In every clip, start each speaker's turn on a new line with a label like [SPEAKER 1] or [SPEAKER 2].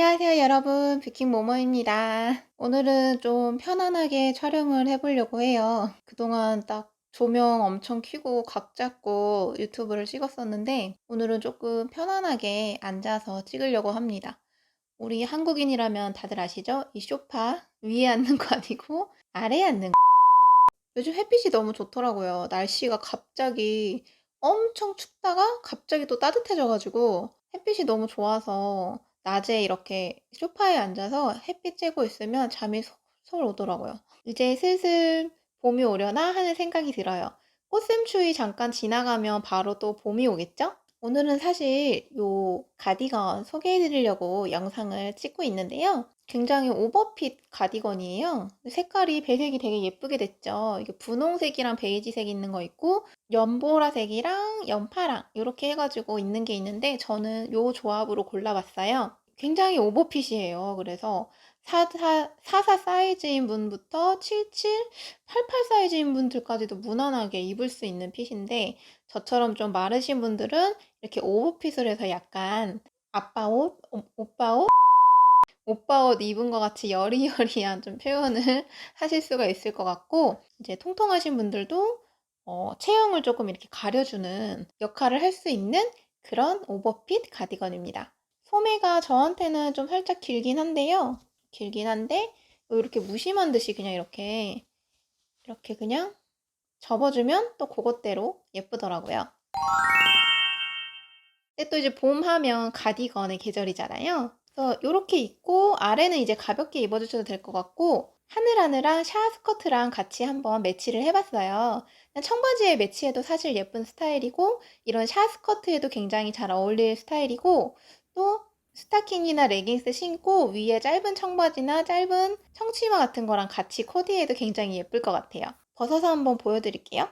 [SPEAKER 1] 안녕하세요 여러분. 뷰킹모모입니다. 오늘은 좀 편안하게 촬영을 해보려고 해요. 그동안 딱 조명 엄청 켜고 각 잡고 유튜브를 찍었었는데 오늘은 조금 편안하게 앉아서 찍으려고 합니다. 우리 한국인이라면 다들 아시죠? 이 쇼파 위에 앉는 거 아니고 아래에 앉는 거. 요즘 햇빛이 너무 좋더라고요. 날씨가 갑자기 엄청 춥다가 갑자기 또 따뜻해져가지고 햇빛이 너무 좋아서 낮에 이렇게 소파에 앉아서 햇빛 쬐고 있으면 잠이 솔솔 오더라고요. 이제 슬슬 봄이 오려나 하는 생각이 들어요. 꽃샘추위 잠깐 지나가면 바로 또 봄이 오겠죠? 오늘은 사실 요 가디건 소개해 드리려고 영상을 찍고 있는데요. 굉장히 오버핏 가디건이에요. 색깔이 배색이 되게 예쁘게 됐죠. 이게 분홍색이랑 베이지색 있는 거 있고 연보라색이랑 연파랑 이렇게 해가지고 있는 게 있는데 저는 요 조합으로 골라봤어요. 굉장히 오버핏이에요. 그래서 44, 44 사이즈인 분부터 77, 88 사이즈인 분들까지도 무난하게 입을 수 있는 핏인데 저처럼 좀 마르신 분들은 이렇게 오버핏을 해서 약간 아빠 옷, 오, 오빠 옷, 오빠 옷 입은 것 같이 여리여리한 좀 표현을 하실 수가 있을 것 같고 이제 통통하신 분들도 어, 체형을 조금 이렇게 가려주는 역할을 할 수 있는 그런 오버핏 가디건입니다. 소매가 저한테는 좀 살짝 길긴 한데요. 길긴 한데 이렇게 무심한 듯이 그냥 이렇게 이렇게 그냥 접어주면 또 그것대로 예쁘더라고요. 근데 또 이제 봄 하면 가디건의 계절이잖아요. 그래서 이렇게 입고 아래는 이제 가볍게 입어주셔도 될 것 같고 하늘하늘랑 샤 스커트랑 같이 한번 매치를 해봤어요. 청바지에 매치해도 사실 예쁜 스타일이고 이런 샤 스커트에도 굉장히 잘 어울릴 스타일이고 또 스타킹이나 레깅스 신고 위에 짧은 청바지나 짧은 청치마 같은 거랑 같이 코디해도 굉장히 예쁠 것 같아요. 벗어서 한번 보여드릴게요.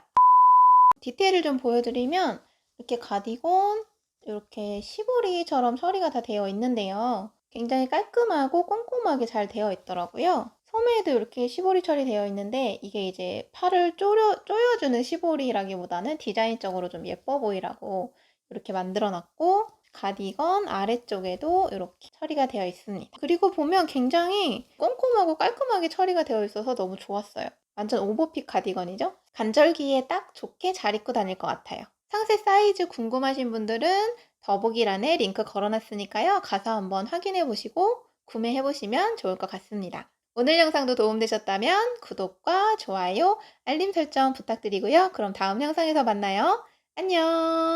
[SPEAKER 1] 디테일을 좀 보여드리면 이렇게 가디건 이렇게 시보리처럼 처리가 다 되어 있는데요. 굉장히 깔끔하고 꼼꼼하게 잘 되어 있더라고요. 소매에도 이렇게 시보리 처리되어 있는데 이게 이제 팔을 쪼려, 조여주는 시보리라기보다는 디자인적으로 좀 예뻐 보이라고 이렇게 만들어 놨고 가디건 아래쪽에도 이렇게 처리가 되어 있습니다. 그리고 보면 굉장히 꼼꼼하고 깔끔하게 처리가 되어 있어서 너무 좋았어요. 완전 오버핏 가디건이죠? 간절기에 딱 좋게 잘 입고 다닐 것 같아요. 상세 사이즈 궁금하신 분들은 더보기란에 링크 걸어놨으니까요. 가서 한번 확인해 보시고 구매해 보시면 좋을 것 같습니다. 오늘 영상도 도움되셨다면 구독과 좋아요, 알림 설정 부탁드리고요. 그럼 다음 영상에서 만나요. 안녕!